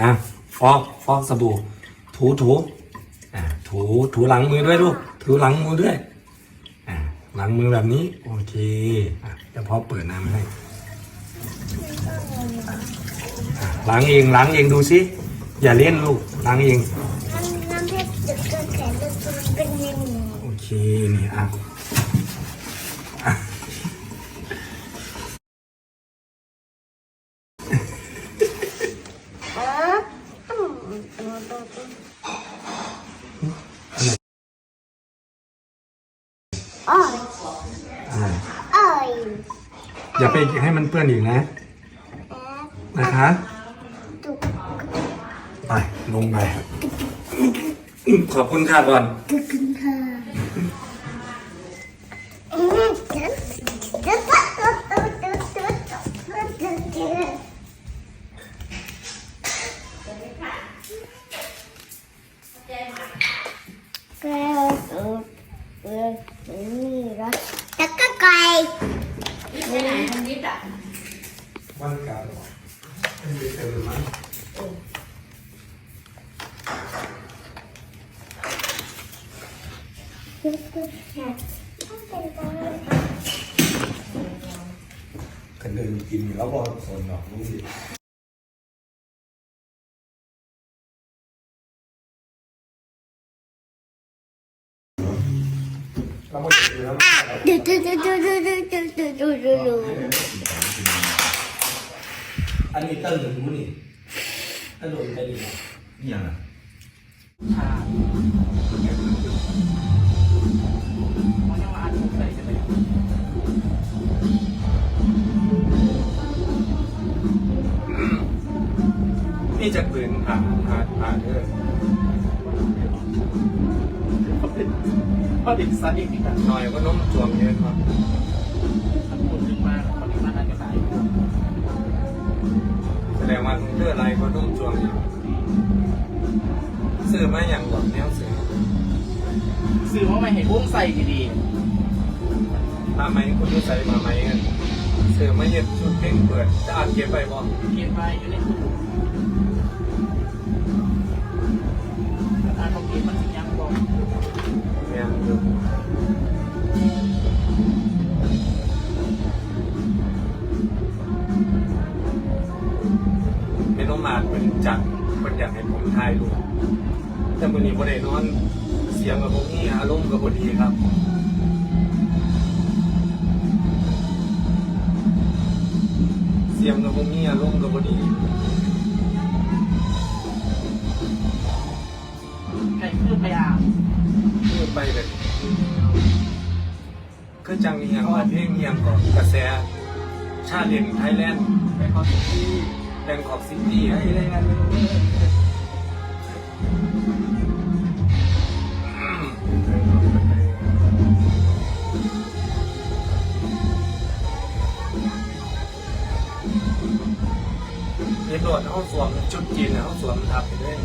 อะฟอกฟอกสบู่ ถูถูอะถูถูหลังมือด้วยลูกถูหลังมือด้วยอะหลังมือแบบนี้โอเคอะเดี๋ยวพ่อเปิดน้ำให้อะล้างเองล้างเองดูสิอย่าเล่นลูกล้างเอง น้ำน้ำเพชรจะเกิดแขนจะเป็นยังไง โอเคนี่อะอะ เอออืมอืมอืมอืมอ้อย อะ อ้อย อย่าไปให้มันเปื้อนอีกนะ นะคะ ไป ลงไป ขอบคุณค่ะก่อนตุก ไปไหนทันยิดอะวันเก่าเป็นเดือนเต็มหรือมั้งกันเดินกินแล้วก็สนหรอกรู้สิแล้วก็เดี๋ยวเดี๋ยวเดี๋ยว จุดจุดจุดจุดจุดอันนี้ตั้งหรือรู้นี่ถ้าโดนจะดีนี่ยังอะชานี่จะปืนอ่าอ่าอ่าเด้อพอดิสันอีกหน่อยก็น้มจวงเยอะครับ มันพูดถึงมากคนนี้มันน่าจะตายแสดงว่าเพื่ออะไรก็น้มจวงอยู่ซื้อมาอย่างก่อนแนวซื้อซื้อว่าไม่เห็นวงใส่ดีมาไหมคุณรู้ใส่มาไหมกันซื้อมาเย็บชุดเพ่งเปิดจะอัดเก็บไปบ่ๆเก็บไว้อยู่ในตู้ถ้า เป็นน้องมาดเป็นจัดเป็นอยากให้ผมถ่ายรูปแต่วันนี้บ่ได้นอน เสียงกับผมนี่อารมณ์กับพอดีครับเสียงกับผมนี่อารมณ์กับพอดีไก่คือไปอ่างคือไปแบบคือจังเอียงว่าเพลงเอียงก่อนกระแสชาเลนไทยแลนด์ไปคอน เสิร์ตที่แบงกอกซิตี้ให้รายงานไม่รู้เรียนโดดเขาสวมชุดจีนเขาสวมทับไปด้วย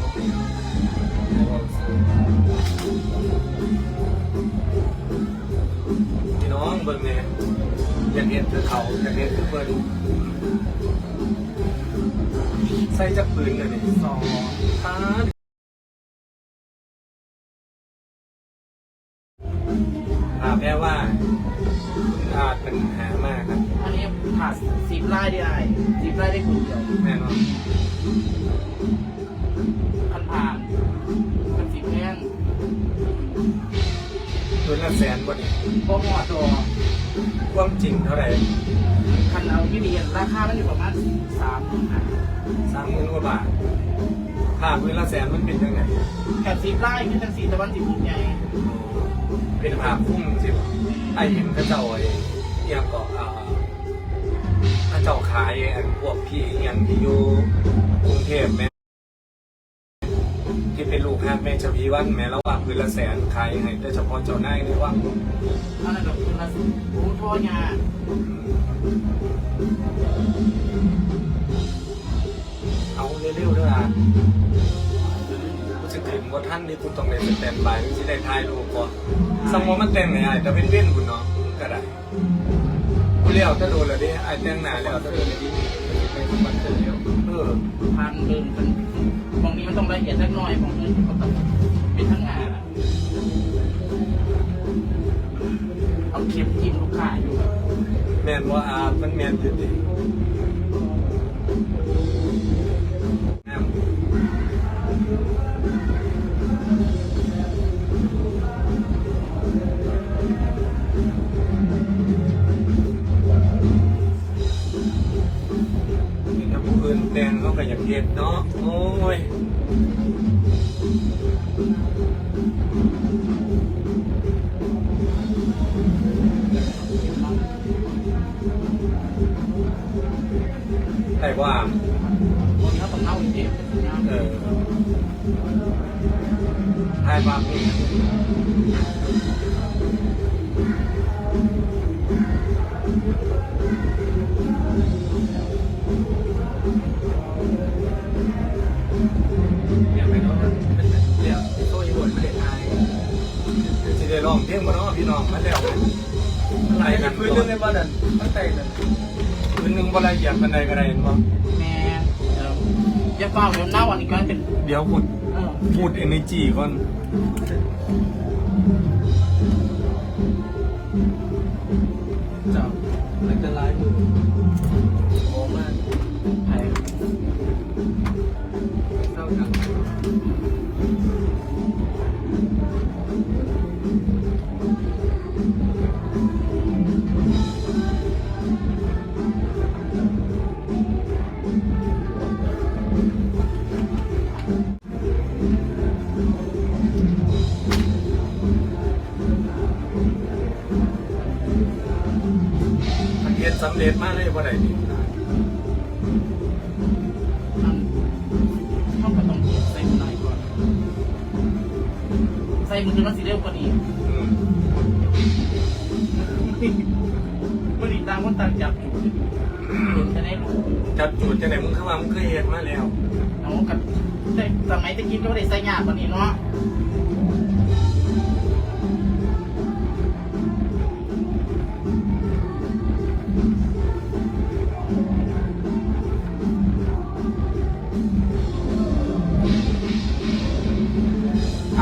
อยากเห็นคือเขาอยากเห็นคือเพิ่นใส่จักปืนเลยนี่สองตาอาแพ้ว่าคุณอาจเป็นหามากครับอันนี้ผ่าสิบไร่ได้ไอ้สิบไร่ได้คนเดียวแน่นอนคันผ่านมันสิบแม่นตัวละแสนบนพอหมอตัว ความจริงเท่าไหร่คันเอาที่ดีราคามันอยู่ประมาณสามหมื่นห้าสามหมื่นกว่าบาทค่าพื้นละแสนมันเป็นยังไงแค่สิบไร่ขึ้นจังสี่ตะวันสิบหมื่นใหญ่เป็นภาพพุ่งสิไอเห็นกระเจ้าไอ้เอียงเกาะอ่ากระเจ้าขายไอ้พวกพี่เอียงที่อยู่กรุงเทพแม่ที่เป็นลูกห้างแม่ชวีวันแม่ระหว่างพื้นละแสนขายให้แต่เฉพาะเจ้านายในว่า โอ้โทษงาเอาเร็วๆด้วยอะรู้สึกถึงว่าท่านนี่คุณต้องในสแตนบายที่ได้ถ่ายรูปก่อนสมมติมันเต็มเลยอะแต่เป็นเว้นคุณเนาะก็ได้กูเลี้ยวจะโดนแล้วดิไอ้แจ้งหนาแล้วจะโดนเลยดิไปสปอนเซอร์เดียวเออพันเดินมันบางนี้มันต้องละเอียดสักหน่อยบางนี้ก็ต้องเป็นทั้งงานอะเอา เข็มจิ้มลูกค้าอยู่แบบแมนว่าอามันแมนอยู่ดิแม่มนี่ถ้าผู้อื่นแต่งเขาก็อยากเห็นเนาะ โอ้ย แต่ว่าคนเขาต้องเน่าจริงๆนะเออไทยบางนี่อ บ่ละเอียดปันใดก็ได้เห็นบ่แม่เอออย่าเฝ้าเดี๋ยวเน่าอันนี้ก็เป็นเดี๋ยวพูดเออพูดเอเนจีก่อนจับแล้วจะลายมือโอ้มากไทยเศร้าจังำเร็จมาเลยบ่ได้นี่มันเขาก็ต้องใส่มือหน่อยก่อน ใส่มือมันสีเร็วกว่านี้อืมมันอีกต่างคนต่างจับอยู่คนจะได้รู้จับจูดจังไดมึงคือว่ามึงเคยเฮ็ดมาแล้วเอากับแต่สมัยตะกี้ก็ไม่ได้ใส่ยากกว่านี้เนาะ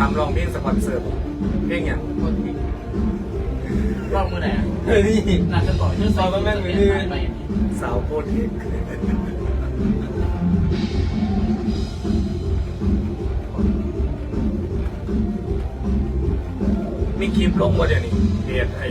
ามลองเพลงสปอนเซอร์บ่เพลงหยังรอบมือไหนอะเฮ้ยนี่น่าจะต่อยชื่อใส่เอามาแม่งไปดิไปสาวโคตรเฮ็ดมีคลิปลงบ่เดี๋ยวนี้เฮ็ดไอ้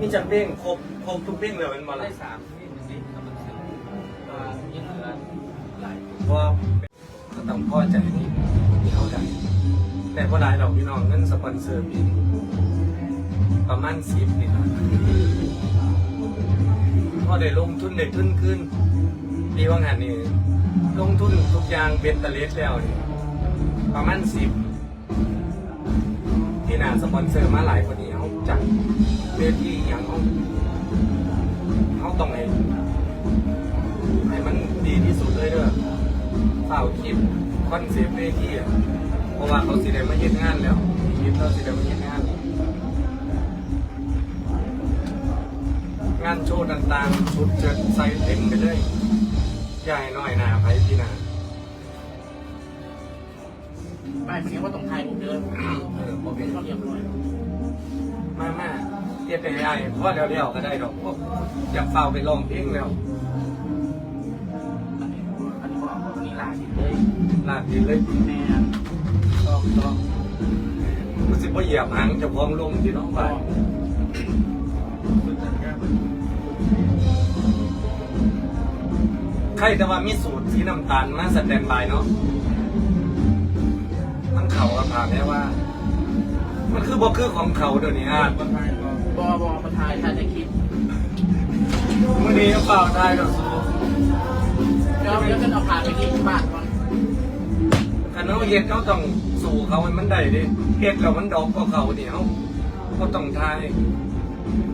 มีจังเพลงครบครบทุกเพลงเลยมันมาได้ละสามนี่สิทำมันซื้อมายิ่งเหลือหลายเพราะว่าก็ต้องพอใจนี่ที่เขาได้แต่พอได้ดอกพี่น้องเงินสปอนเซอร์ปีนี้ประมาณสิบนี่นะพ่อได้ลงทุนได้ทุนขึ้นปีว่างานนี่ลงทุนทุกอย่างเป็นตะเลสแล้วนี่ประมาณสิบที่นาสปอนเซอร์มาหลายกว่านี้ เขาจัดเวทีอย่างเขาเขาต้องให้ให้มันดีที่สุดเลยเด้อเฝ้าคลิปคอนเซปต์เวทีอะเพราะว่าเขาสิได้มาเฮ็ดงานแล้วคลิปเขาสิได้มาเฮ็ดงาน งานโชว์ต่างๆชุดเจิดใส่เต็มไปเลยใหญ่หน่อยหนาไผพี่นาป้ายเสียงว่าต้องไทยผมเดินผมเป็นข้อเรียบร้อย มามาเฮ็ดไปไอ้พอแล้วๆก็ได้ดอกพวกอยากเฝ้าไปลองเพลงแล้วอันนี้อันนี้บอกว่ามีลาสิเลยลากดินเลยแม่ต้องต้องรู้สึกว่าเหยียบหางเจะพร้าของลงที่น้องไปก็คุณจัดการใครแต่ว่ามีสูตรสีน้ำตาลมาสแตนบายเนาะมันเข่าอะผ่านแน่ว่า มันคือบ่คือของเขาเดี๋ยวนี้ฮะคนไทยก็บอบอประทายทายจะคิดมื่อนี้เปล่าได้ดอกสูเดี๋ยวเดี๋ยวจะเอาผ่านไปที่บ้านก่อนคันเขาเฮ็ดเขาต้องสู่เขาให้มันได้ดิเฮ็ดแล้วมันดอกก็เขาเดี๋ยวเขาต้องทายเ